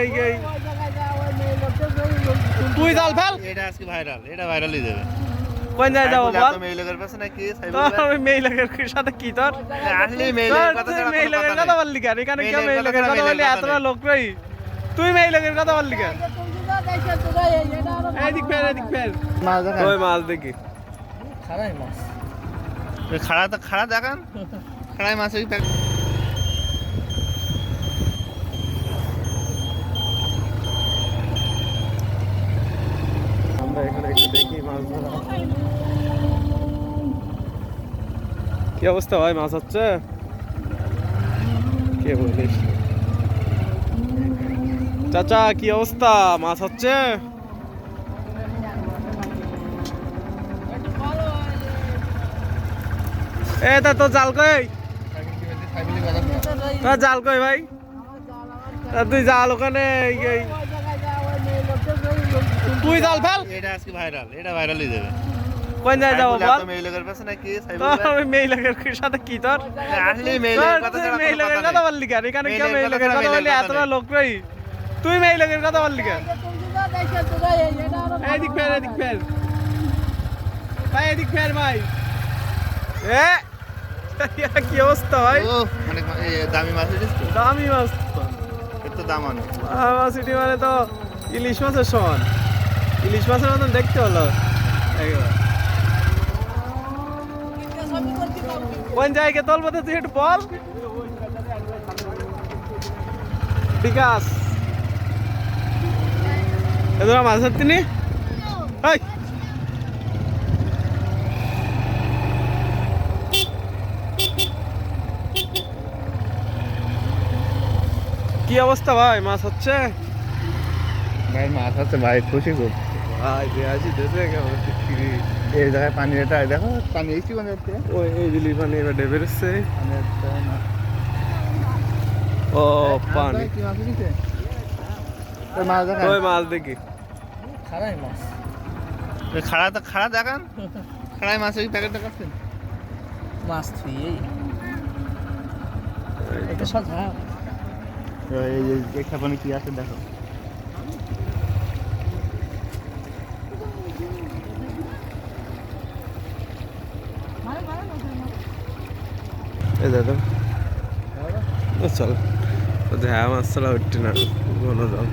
এই এই। তুই জাল ফেল। এটা আজকে ভাইরাল এটা ভাইরালই দেবে কোন জায়গায় যাব বল? মেয়ে লোকের পাশে নাকি? আমি মেয়ে লোকের সাথে কি তোর? কথা কথা বললি কেন? এখানে কথা বললি? মেয়ে লোক রই তুই মেয়ে লোকের কথা বললি কেন? এদিক ফের এদিক ফের মাছ দেখান ওই মাছ দেখি। খাড়া তো খাড়া দেখান। খাড়ায় মাছ ওই কি অবস্থা ভাই, মাছ হচ্ছে? কে বলিস? চাচা, কি অবস্থা? মাছ হচ্ছে? এ, তা তো জাল কই? জাল কই ভাই? তুই জাল ওখানে তুই জাল ফেল। এটা আজকে ভাইরাল এটা ভাইরালই দেবে কোন জায়গায় যাব বল? মেয়ে লোকের পাশে নাকি? তোর আমি মেয়ে লোকের সাথে কি তোর? আসলেই মেয়ে লোকের কথা মেয়ে লোকের কথা। বললি কেন? এখানে কেউ মেয়ে লোকের কথা বললি? এত লোক রই তুই মেয়ে লোকের কথা বললি কেন? এদিক ফের এদিক ফের। ভাই এদিক ফের ভাই। এ কি অবস্থা ভাই? ও অনেক দামি মাছ দামি মাছ। তো দাম অনেক। মাছ মানে তো ইলিশ মাছের সমান। ইলিশ মাছের মতন দেখতে হলো। কোন জায়গায় তোলবো তো তুই একটু বল। বিকাশ এদের মাছ ধরতে নি? কি অবস্থা ভাই? মাছ হচ্ছে? ভাই, মাছ আছে ভাই, খুশি খুব। ভাই দেশে এই জায়গায় পানি এটা দেখো পানি এসছি ওই এই দিলি পানি এবার ডেবে এসছে পানি হচ্ছে ও পানি। মাছ ওই মাছ মাছ দেখি। খাড়া তো খাড়া দেখান। খাড়ায় মাছ ওই প্যাকেট দেখাচ্ছেন মাছ থুই এটা সাজা এই যে এই খেপানে কি আছে দেখো। এই দাদা। চল। তো হ্যাঁ মাছ উঠছে না কোনো দাম